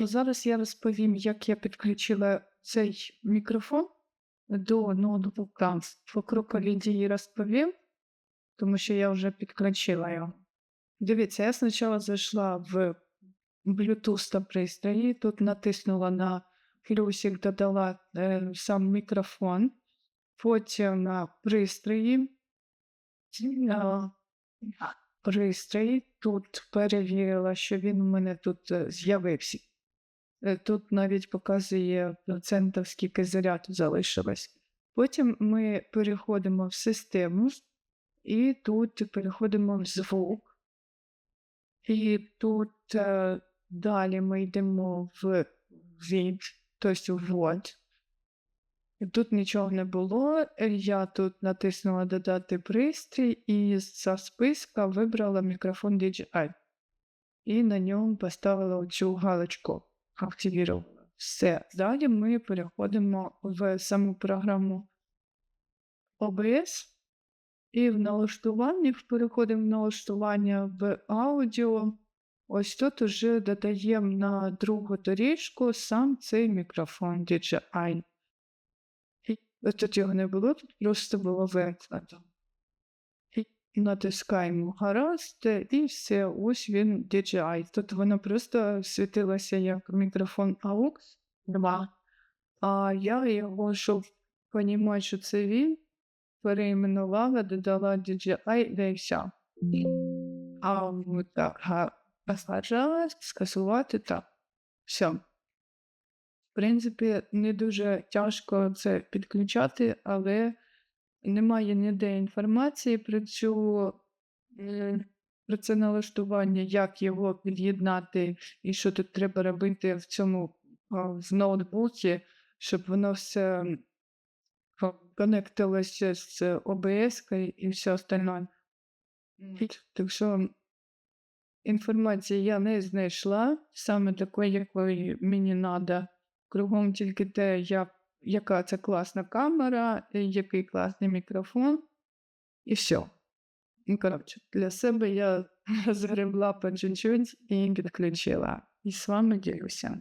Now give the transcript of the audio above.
І зараз я розповім, як я підключила цей мікрофон до ноутбука. Покрокові дії розповім, тому що я вже підключила його. Дивіться, я спочатку зайшла в Bluetooth та пристрої, тут натиснула на плюсик, додала е, сам мікрофон, потім на пристрої. е, пристрої. Тут перевірила, що він у мене тут е, з'явився. Е, Тут навіть показує процентів, скільки заряду залишилось. Потім ми переходимо в систему, і тут переходимо в звук. І тут е, далі ми йдемо в від, тобто ввод. І Тут нічого не було. Я тут натиснула додати пристрій і з списка вибрала мікрофон DJI. І на ньому поставила цю галочку. Активірувала. Все. Далі ми переходимо в саму програму OBS. І в налаштуваннях переходимо в налаштування в аудіо. Ось тут уже додаємо на другу доріжку сам цей мікрофон DJI. І тут його не було, тут просто було вимкнуто. Натискаємо гаразд, і все, ось він DJI. Тут воно просто світилося як мікрофон AUX 2. А я його, щоб розуміти, що це він, переіменувала, додала DJI, да. А так, га, посаджала, скасувати так. Все. В принципі, не дуже тяжко це підключати, але немає ніде інформації про цю про це налаштування, як його під'єднати і що тут треба робити в цьому в ноутбуці, щоб воно все конектилося з OBS і все остальне. Так що інформації я не знайшла, саме такої, якої мені треба. Кругом тільки те, як, яка це класна камера, який класний мікрофон, і все. І коротше, для себе я згребла по і відключила. І з вами ділюся.